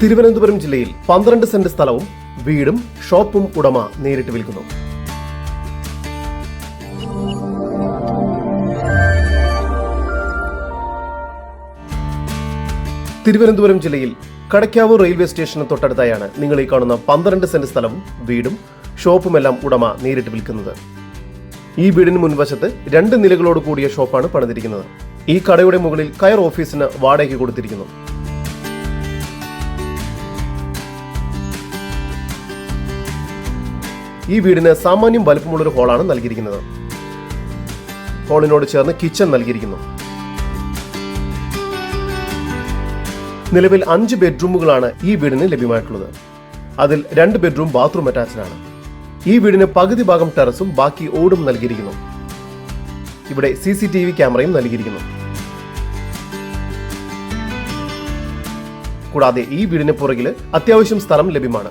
തിരുവനന്തപുരം ജില്ലയിൽ പന്ത്രണ്ട് സെന്റ് സ്ഥലവും വീടും ഷോപ്പും ഉടമ നേരിട്ട് വിൽക്കുന്നു. തിരുവനന്തപുരം ജില്ലയിൽ കടയ്ക്കാവ് റെയിൽവേ സ്റ്റേഷന് തൊട്ടടുത്തായാണ് നിങ്ങൾ ഈ കാണുന്ന പന്ത്രണ്ട് സെന്റ് സ്ഥലവും വീടും ഷോപ്പുമെല്ലാം ഉടമ നേരിട്ട് വിൽക്കുന്നത്. ഈ വീടിന് മുൻവശത്ത് രണ്ട് നിലകളോട് കൂടിയ ഷോപ്പാണ് പണിതിരിക്കുന്നത്. ഈ കടയുടെ മുകളിൽ കയർ ഓഫീസിന് വാടകയ്ക്ക് കൊടുത്തിരിക്കുന്നു. ഈ വീടിന് സാമാന്യം വലുപ്പമുള്ളൊരു ഹോളാണ് നൽകിയിരിക്കുന്നത്. ഹോളിനോട് ചേർന്ന് കിച്ചൺ നൽകിയിരിക്കുന്നു. നിലവിൽ അഞ്ച് ബെഡ്റൂമുകളാണ് ഈ വീടിന് ലഭ്യമായിട്ടുള്ളത്. അതിൽ രണ്ട് ബെഡ്റൂം ബാത്റൂം അറ്റാച്ച്ഡ് ആണ് ഈ വീടിന് പകുതി ഭാഗം ടെറസും ബാക്കി ഓടും നൽകിയിരിക്കുന്നു. ഇവിടെ സി സി ടി വി ക്യാമറയും നൽകിയിരിക്കുന്നു. കൂടാതെ ഈ വീടിന് പുറകിൽ അത്യാവശ്യം സ്ഥലം ലഭ്യമാണ്.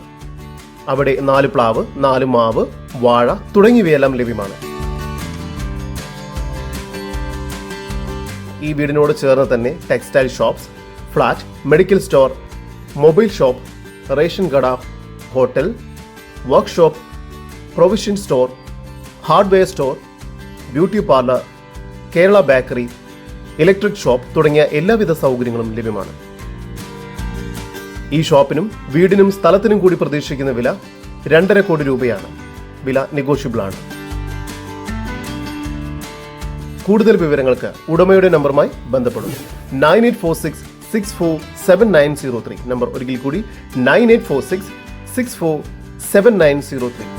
അവിടെ നാല് പ്ലാവ് നാല് മാവ് വാഴ തുടങ്ങിയവയെല്ലാം ലഭ്യമാണ്. ഈ വീടിനോട് ചേർന്ന് തന്നെ textile shops flat medical store mobile shop ration കട hotel workshop provision store hardware store beauty parlour Kerala bakery electric shop തുടങ്ങിയ എല്ലാവിധ സൗകര്യങ്ങളും ലഭ്യമാണ്. ഈ ഷോപ്പിനും വീടിനും സ്ഥലത്തിനും കൂടി പ്രതീക്ഷിക്കുന്ന വില രണ്ടര കോടി രൂപയാണ്. വില നെഗോഷ്യബിൾ ആണ്. കൂടുതൽ വിവരങ്ങൾക്ക് ഉടമയുടെ നമ്പറുമായി ബന്ധപ്പെടും. Nine eight four six six four seven nine zero three. Number ഒരിക്കൽ കൂടി nine eight four six six four seven nine zero three.